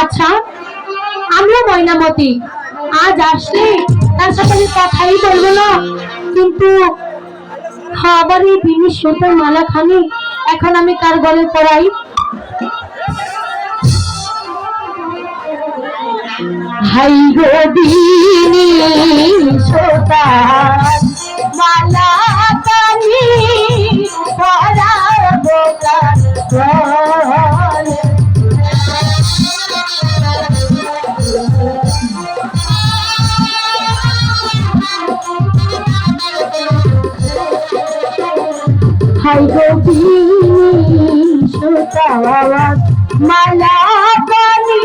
আচ্ছা আমিও ময়নামতি। আজ আসলে তার সাথে কথাই বলব না, কিন্তু খাবার এই বিনি সুতোর মালা খানি এখন আমি তার গলে পড়াই হাই গো বিনি সুতার মালা খানি হাই গো বিনি সুতার মালা খানি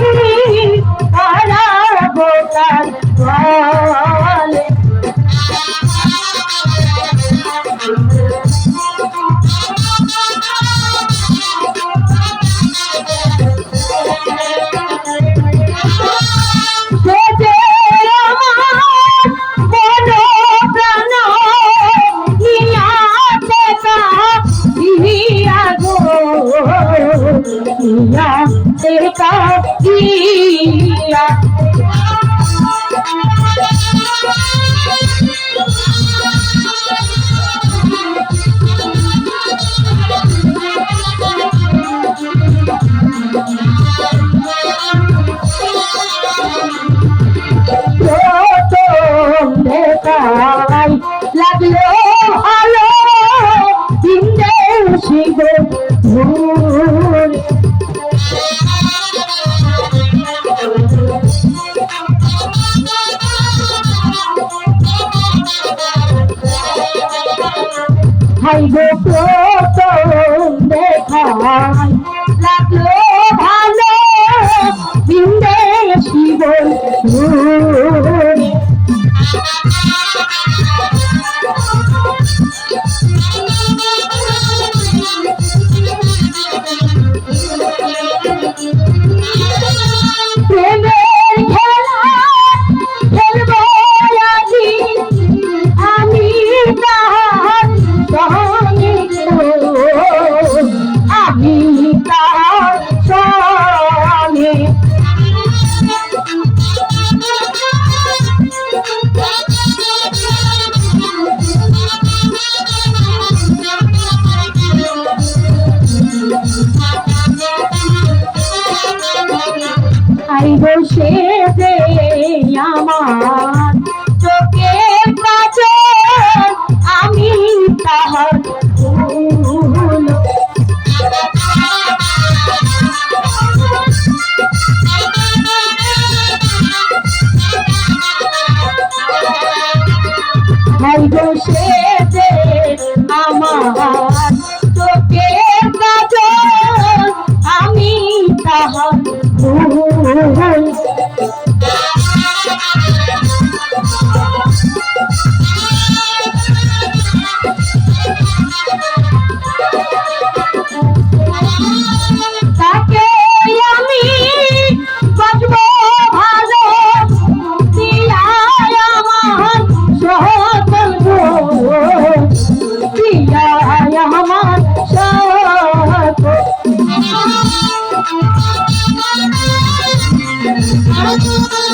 নিয়াতে তা দিয়া লাগল হাই বসে আমার। Thank you.